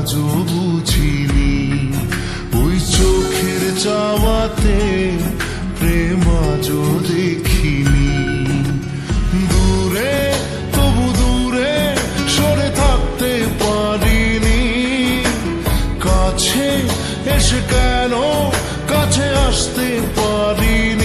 আজও বুঝিনি। ওই চোখের চাওয়াতে প্রেম আজও দেখিনি। দূরে, তবু দূরে সরে থাকতে পারিনি। কাছে এসে কেন কাছে আসতে পারিনি?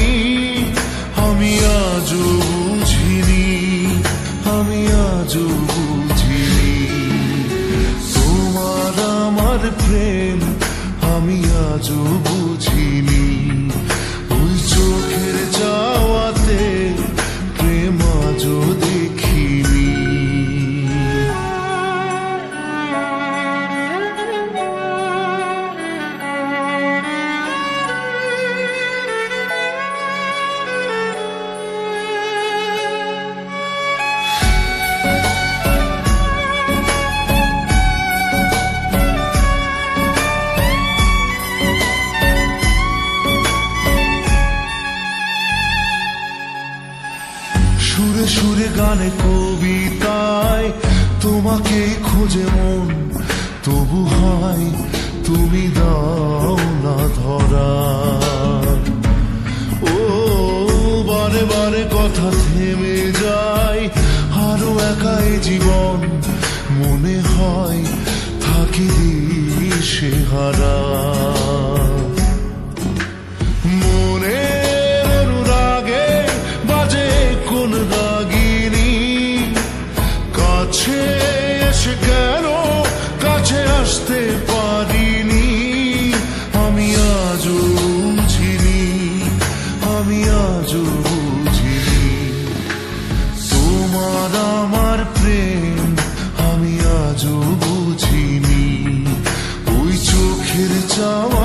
গানে কবিতায় তোমাকে খোঁজে মন, তবু হয় তুমি দাও না ধরা। ও, বারে বারে কথা থেমে যায়, আরও একাই জীবন, মনে হয় থাকি সে হারা। আসতে পারিনি। আমি আজও বুঝিনি। আমি আজও বুঝিনি। তোমার আমার প্রেম আমি আজও বুঝিনি। ওই চোখের চাওয়াতে